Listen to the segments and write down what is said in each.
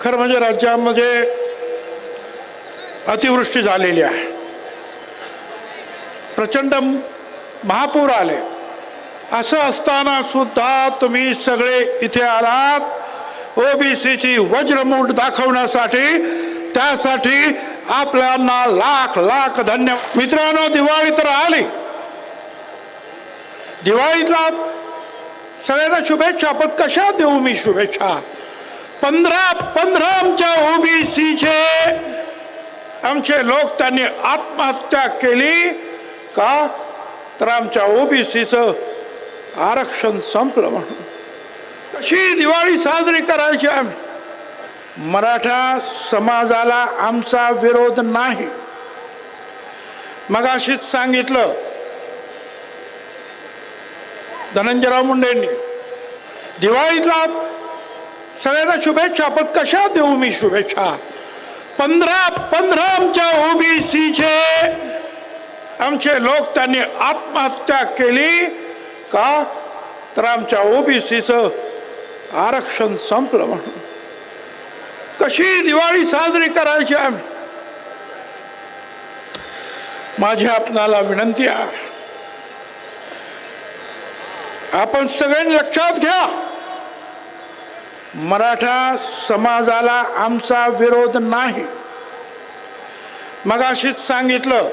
खरं म्हणजे राज्यामध्ये अतिवृष्टी झालेली आहे. प्रचंड महापूर आले. असं असताना सुद्धा तुम्ही सगळे इथे आलात. ओबीसीची वज्रमूठ दाखवण्यासाठी त्यासाठी आपल्याला लाख लाख धन्यवाद मित्रांनो दिवाळी तर आली. दिवाळीतला सगळ्यांना शुभेच्छा पण कशा देऊ मी शुभेच्छा? पंधरा पंधरा आमच्या ओबीसीचे आमचे लोक त्यांनी आत्महत्या केली का? तर आमच्या ओबीसीचं आरक्षण संपलं म्हणून. कशी दिवाळी साजरी करायची आम्ही? मराठा समाजाला आमचा विरोध नाही. मगाशीच सांगितलं धनंजयराव मुंडेंनी दिवाळीतला सगळ्यांना शुभेच्छा पण कशा देऊ मी शुभेच्छा? पंधरा पंधरा आमच्या ओबीसीचे आमचे लोक त्यांनी आत्महत्या केली का? तर आमच्या ओबीसीचं आरक्षण संपलं म्हणून. कशी दिवाळी साजरी करायची आम्ही? माझी आपणाला विनंती आहे. आपण सगळ्यांनी लक्षात घ्या. मराठा समाजाला आमचा विरोध नाही. मगाशीच सांगितलं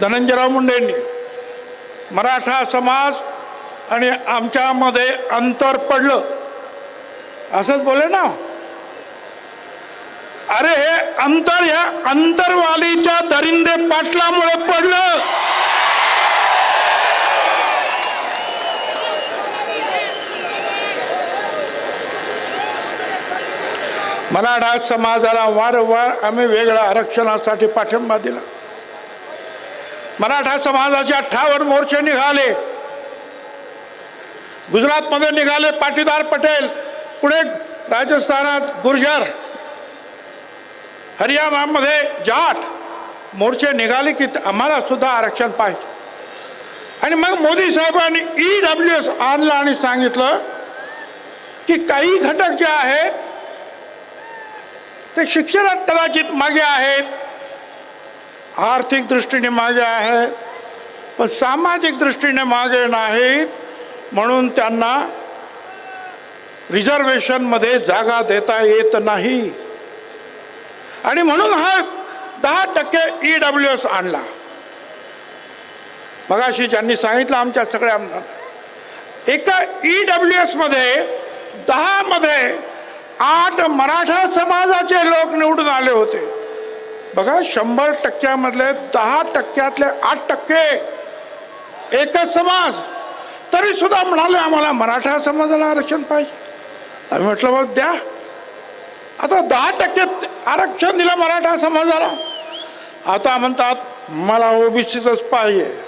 धनंजयराव मुंडेंनी मराठा समाज आणि आमच्यामध्ये अंतर पडलं. असंच बोले ना? अरे हे अंतर ह्या अंतरवालीच्या दरिंदे पाटलामुळे पडलं. मराठा समाजाला वारंवार आम्ही वेगळ्या आरक्षणासाठी पाठिंबा दिला. मराठा समाजाचे अठ्ठावन्न मोर्चे निघाले. गुजरातमध्ये निघाले पाटीदार पटेल पुढे राजस्थानात गुर्जर. हरियाणामध्ये जाट. मोर्चे निघाले की आम्हाला सुद्धा आरक्षण पाहिजे. आणि मग मोदी साहेबांनी ई डब्ल्यू एस आणलं आणि सांगितलं की काही घटक जे आहेत ते शिक्षणात कदाचित मागे आहेत आर्थिक दृष्टीने मागे आहेत पण सामाजिक दृष्टीने मागे नाहीत म्हणून त्यांना रिझर्वेशनमध्ये जागा देता येत नाही. आणि म्हणून हा दहा टक्के ई डब्ल्यू एस आणला. मगाशी ज्यांनी सांगितलं आमच्या सगळ्या आमदार एका ई डब्ल्यू एसमध्ये दहामध्ये आठ मराठा समाजाचे लोक निवडून आले होते. बघा शंभर टक्क्यामधले दहा टक्क्यातले आठ टक्के एकच समाज. तरी सुद्धा म्हणाले आम्हाला मराठा समाजाला आरक्षण पाहिजे. आम्ही म्हटलं मग द्या. आता दहा टक्के आरक्षण दिलं मराठा समाजाला. आता म्हणतात मला ओबीसीचंच पाहिजे.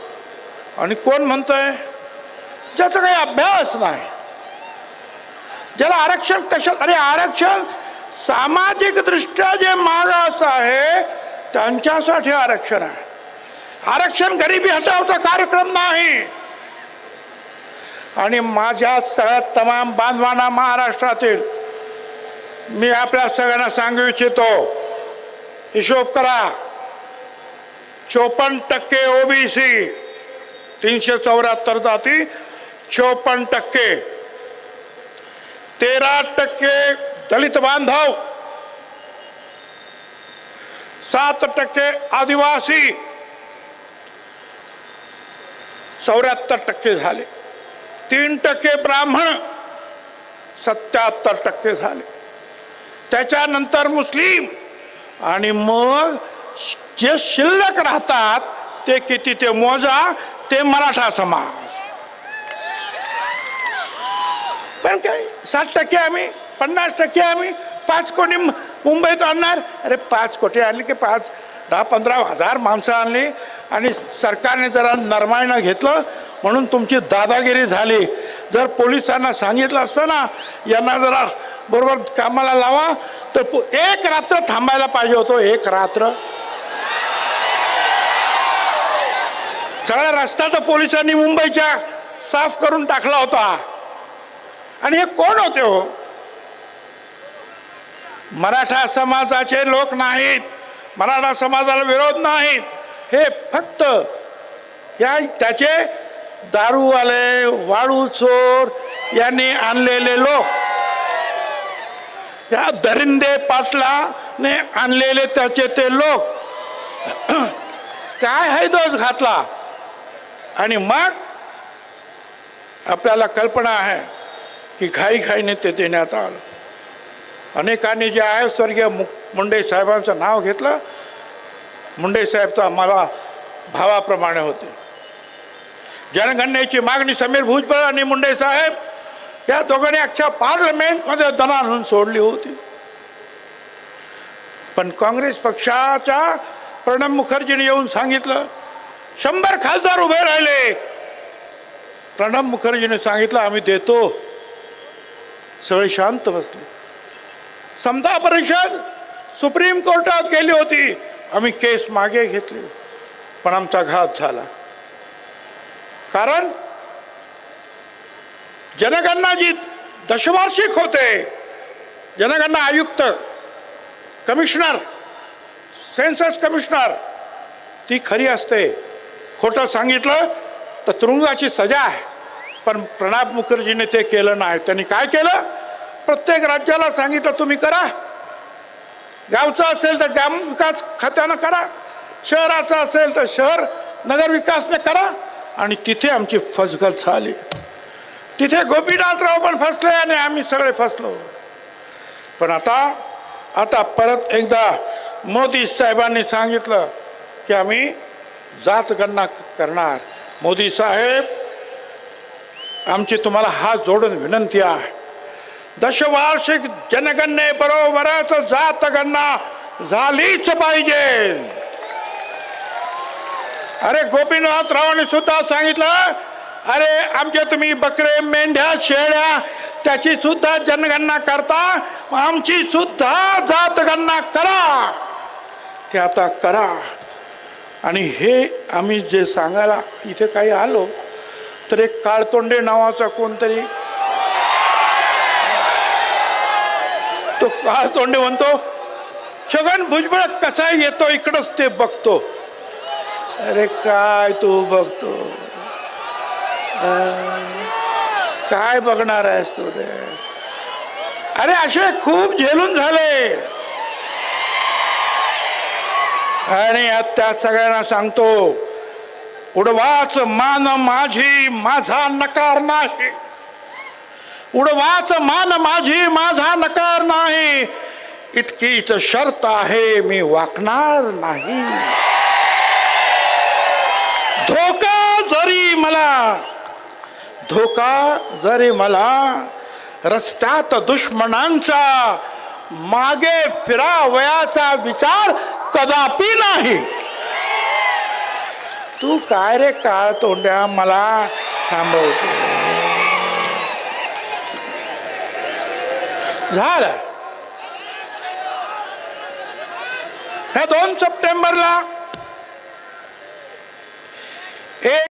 आणि कोण म्हणतंय? ज्याचा काही अभ्यास नाही. ज्याला आरक्षण कशा अरे आरक्षण सामाजिक दृष्ट्या जे मागास आहे त्यांच्यासाठी आरक्षण आहे. आरक्षण गरिबी हटावचा कार्यक्रम नाही. आणि माझ्या सगळ्या तमाम बांधवांना महाराष्ट्रातील मी आपल्या सगळ्यांना सांगू इच्छितो हिशोब करा. चोपन्न टक्के ओबीसी तीनशे चौऱ्याहत्तर जाती चोपन्न टक्के तेरा टक्के दलित बांधव सात टक्के आदिवासी चौऱ्याहत्तर टक्के झाले. तीन टक्के ब्राह्मण सत्याहत्तर टक्के झाले. त्याच्यानंतर मुस्लिम आणि मग जे शिल्लक राहतात ते किती ते मोजा ते मराठा समाज. पण काय? सात टक्के आम्ही पन्नास टक्के आम्ही पाच कोटी मुंबईत आणणार? अरे पाच कोटी आणले की पाच दहा पंधरा हजार माणसं आणली आणि सरकारने जरा नरमायनं घेतलं म्हणून तुमची दादागिरी झाली. जर पोलिसांना सांगितलं असतं ना यांना जरा बरोबर कामाला लावा तर एक रात्र थांबायला पाहिजे होतो एक रात्र. सगळा रस्ता तर पोलिसांनी मुंबईच्या साफ करून टाकला होता. आणि हे कोण होते हो? मराठा समाजाचे लोक नाहीत. मराठा समाजाला विरोध नाहीत. हे फक्त या त्याचे दारूवाले वाळू चोर यांनी आणलेले लोक. या दरिंदे पाटलाने आणलेले त्याचे ते लोक. काय है दोष घातला? आणि मग आपल्याला कल्पना आहे. की घाई घाईने ते देण्यात आलं. अनेकांनी जे आहे स्वर्गीय मु मुंडे साहेबांचं नाव घेतलं मुंडे साहेब तर आम्हाला भावाप्रमाणे होते. जनगणनेची मागणी समीर भुजबळ आणि मुंडे साहेब या दोघांनी अख्ख्या पार्लमेंटमध्ये दणानून सोडली होती. पण काँग्रेस पक्षाच्या प्रणब मुखर्जीने येऊन सांगितलं शंभर खासदार उभे राहिले. प्रणब मुखर्जीने सांगितलं आम्ही देतो. सगळे शांत बसले. समता परिषद सुप्रीम कोर्टात गेली होती. आम्ही केस मागे घेतली. पण आमचा घात झाला. कारण जनगणना जी दशवार्षिक होते जनगणना आयुक्त कमिशनर सेन्सस कमिशनर ती खरी असते. खोटं सांगितलं तर तुरुंगाची सजा आहे. पण प्रणब मुखर्जीने ते केलं नाही. त्यांनी काय केलं? प्रत्येक राज्याला सांगितलं तुम्ही करा. गावचं असेल तर ग्राम विकास खात्यानं करा. शहराचं असेल तर शहर नगर विकासने करा. आणि तिथे आमची फसगत झाली. तिथे गोपीनाथराव पण फसले आणि आम्ही सगळे फसलो. पण आता आता परत एकदा मोदी साहेबांनी सांगितलं की आम्ही जातगणना करणार. मोदी साहेब आमची तुम्हाला हात जोडून विनंती आहे. दशवार्षिक जनगणने बरोबरच जात गणना झालीच पाहिजे. अरे गोपीनाथरावांनी सुद्धा सांगितलं अरे आमच्या तुम्ही बकरे मेंढ्या शेळ्या त्याची सुद्धा जनगणना करता आमची सुद्धा जातगणना करा. ते आता करा. आणि हे आम्ही जे सांगायला इथे काही आलो तर एक काळतोंडे नावाचा कोणतरी. तो काळतोंडे म्हणतो छगन भुजबळ कसा येतो इकडंच ते बघतो. अरे काय तू बघतो? काय बघणार आहेस तू रे? अरे असे खूप झेलून झाले. आणि आता सगळ्यांना सांगतो उडवाच मान माझी माझा नकार नाही. उडवाच मान माझी माझा नकार नाही. इतकीच शर्त आहे मी वाकणार नाही. धोका जरी मला धोका जरी मला रस्त्यात दुश्मनांचा मागे फिरावयाचा विचार कदापि नाही. तू काय रे काळ तोंड्या? मला थांबवतो झालं. ह्या दोन सप्टेंबरला एक